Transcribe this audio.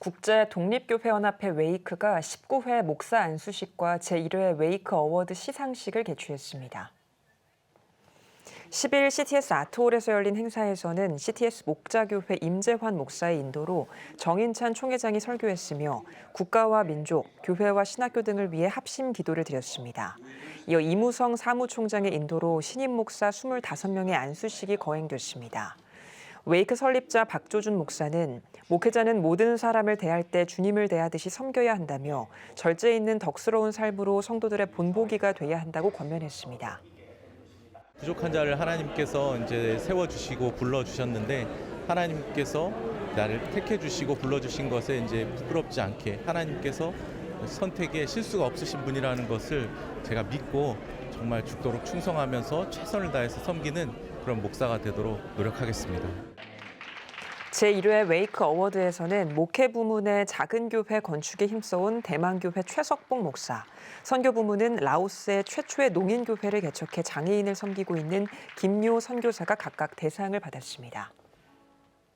국제 독립교회연합회 웨이크가 19회 목사 안수식과 제1회 웨이크 어워드 시상식을 개최했습니다. 10일 CTS 아트홀에서 열린 행사에서는 CTS 목자교회 임재환 목사의 인도로 정인찬 총회장이 설교했으며 국가와 민족, 교회와 신학교 등을 위해 합심 기도를 드렸습니다. 이어 이무성 사무총장의 인도로 신임 목사 25명의 안수식이 거행됐습니다. 웨이크 설립자 박조준 목사는 목회자는 모든 사람을 대할 때 주님을 대하듯이 섬겨야 한다며 절제 있는 덕스러운 삶으로 성도들의 본보기가 돼야 한다고 권면했습니다. 부족한 자를 하나님께서 이제 세워 주시고 불러 주셨는데 하나님께서 나를 택해 주시고 불러 주신 것에 이제 부끄럽지 않게 하나님께서 선택에 실수가 없으신 분이라는 것을 제가 믿고 정말 죽도록 충성하면서 최선을 다해서 섬기는 그런 목사가 되도록 노력하겠습니다. 제1회 웨이크 어워드에서는 목회 부문의 작은 교회 건축에 힘써온 대만교회 최석봉 목사, 선교 부문은 라오스의 최초의 농인교회를 개척해 장애인을 섬기고 있는 김요 선교사가 각각 대상을 받았습니다.